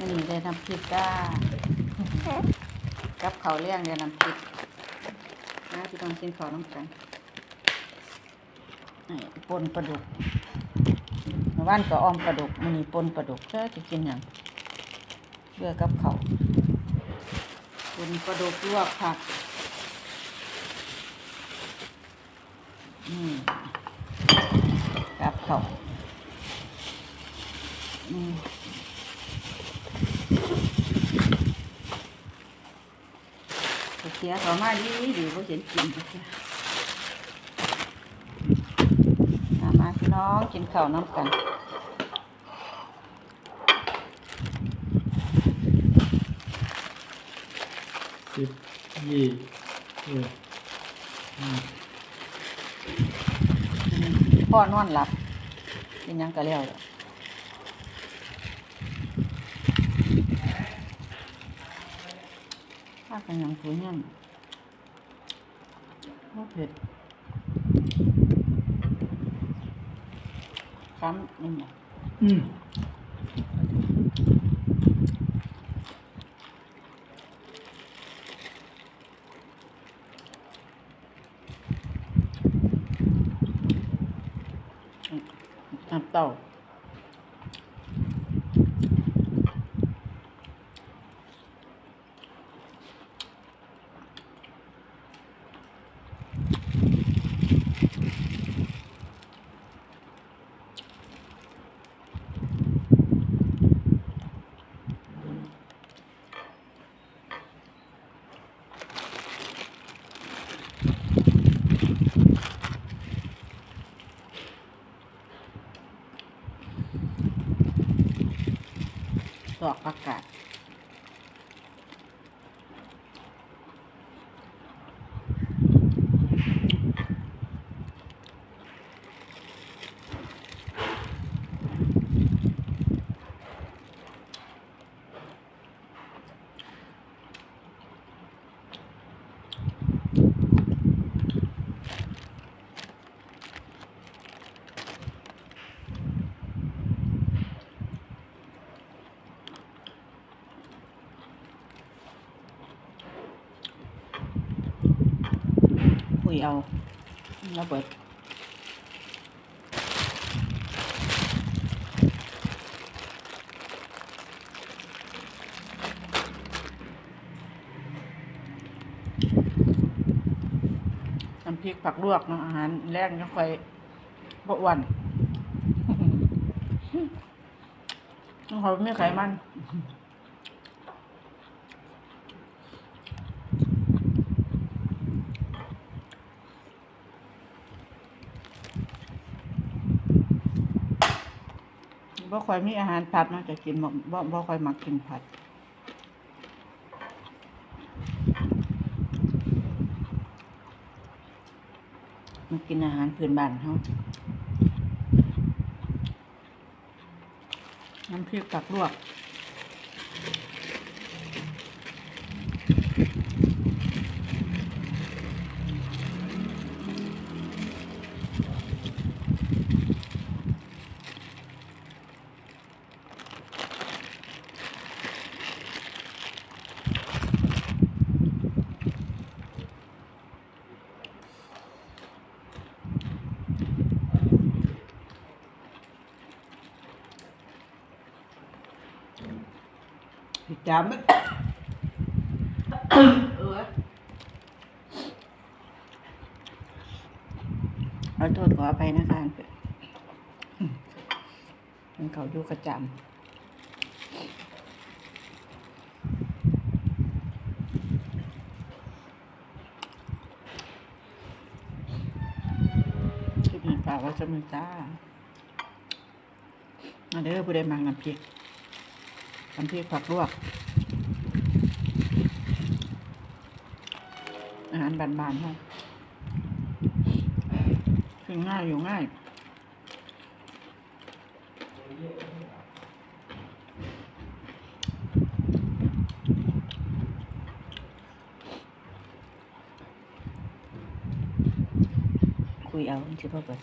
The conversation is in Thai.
นี่นี่ได้น้ำพริกจ้ากับเขาวเลี้ยงได้น้ำพริกนะพี่ต้องกินข้าวน้ำกันนี่ปนปลาดุกเมื่านก็ออมปลาดุกมันนี่ปนปลาดุกเจ้าจะกินอย่างเบื่อกับเขาวปนปลาดุกลวกผักอืมกับเขาวอืม เสียเขามาดีดีเขาเห็นกินจักเสียมามาพี่น้องกินข้าวน้ำกันสิบยี่เออพ่อนอนหลับเป็นหยังก็แล้วเด้อ ถ้ากันหยังสูยังโอ้เผ็ดซ้ำนี่ไงอืมน้ำเต้า ดอกประกาศ คุยเอาแล้วเบิดน้ำพริกผักลวกเนาะอาหารแรกยังค่อยบอ้วันยังค่อไม่ไขมัน บ่ค่อยมีอาหารผัดเนาะจะกินบ่บ่บ่ค่อยมักกินผัดมากินอาหารพื้นบ้านเฮาน้ำพริกผักลวก จามดเออขอโทษขออภัยนะคะมันเขาอยู่กระจำคลิปนี้ฝากไว้สมือจ้ามาเด้อผู้ใดมังน้ำพริกน้ำพริกผักลวกาหารบานๆเขาคือง่ายอยู่ง่ายคุยเอาใช่ป่ะเปิด